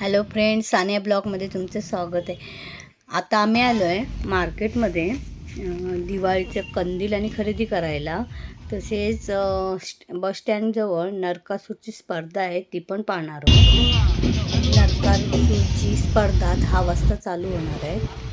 Hello friends Sania ब्लॉगमध्ये तुमचं स्वागत आहे. आता आम्ही आलो आहे मार्केटमध्ये दिवाळीचे कंदील आणि खरेदी करायला. तसेच स्ट- बस स्टँडजवळ नरकासूरची स्पर्धा आहे ती पण पाहणार आहोत. नरकासूरची स्पर्धा दहा वाजता चालू होणार आहे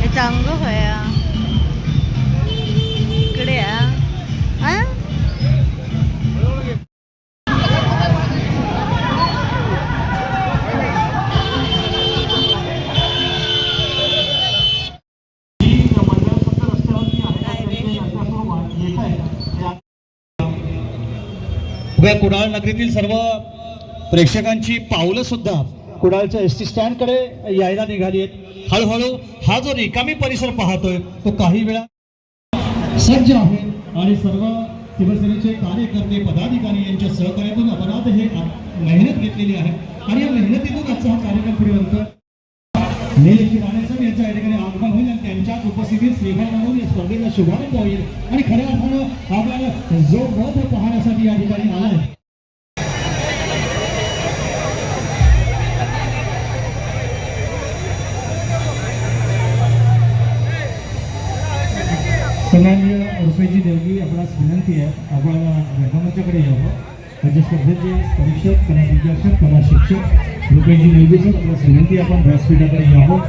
हे चांगलं होया। इकडे या। उभ्या कुडाळ नगरीतील सर्व प्रेक्षकांची पावलं सुद्धा कुडाळच्या एस टी स्टँडकडे यायला निघाली आहेत. हळूहळू हा जो रिकामी परिसर पाहतोय तो काही वेळा सज्ज आहे. आणि सर्व शिवसेनेचे कार्यकर्ते पदाधिकारी यांच्या सहकार्यातून आपण आज हे मेहनत घेतलेली आहे. आणि या मेहनतीतून आजचा हा कार्यक्रम पुढे बनतोय. निलेश राणेसाहेब यांच्या या ठिकाणी आगमन होईल आणि त्यांच्याच उपस्थितीत श्रीभाग म्हणून या स्पर्धेचा शुभारंभ होईल. आणि खऱ्या अर्थानं आपल्याला जो रथ पाहण्यासाठी या ठिकाणी आलाय सन्मान्य रुपयाची देवगी आपणास विनंती आहे आपण रंगमंचाकडे यावं. राज्य स्पर्धेचे परीक्षक कला दिग्दर्शक कला शिक्षक रुपयाची देवगी सर आपणास विनंती आपण व्यासपीठाकडे यावं.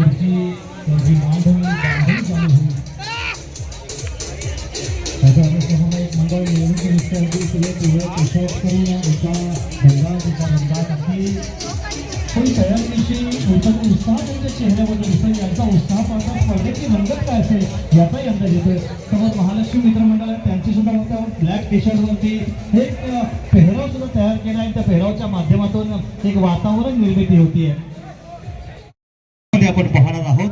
होतात आणि चालू होईल. अनुषंगाने एक मंडळ करून एका पण उत्साह उत्साह त्यांच्या चेहऱ्यावर दिसतो यांचा उत्साह पाहता स्पर्धेची रंगत काय असेल याचाही अंदाज येतोय. समज महालक्ष्मी मित्रमंडळ त्यांची सुद्धा फक्त ब्लॅक टी शर्टवरती एक पेहराव सुद्धा तयार केला आहे. त्या पेहरावच्या माध्यमातून एक वातावरण निर्मिती होती आहे आपण पाहणार आहोत.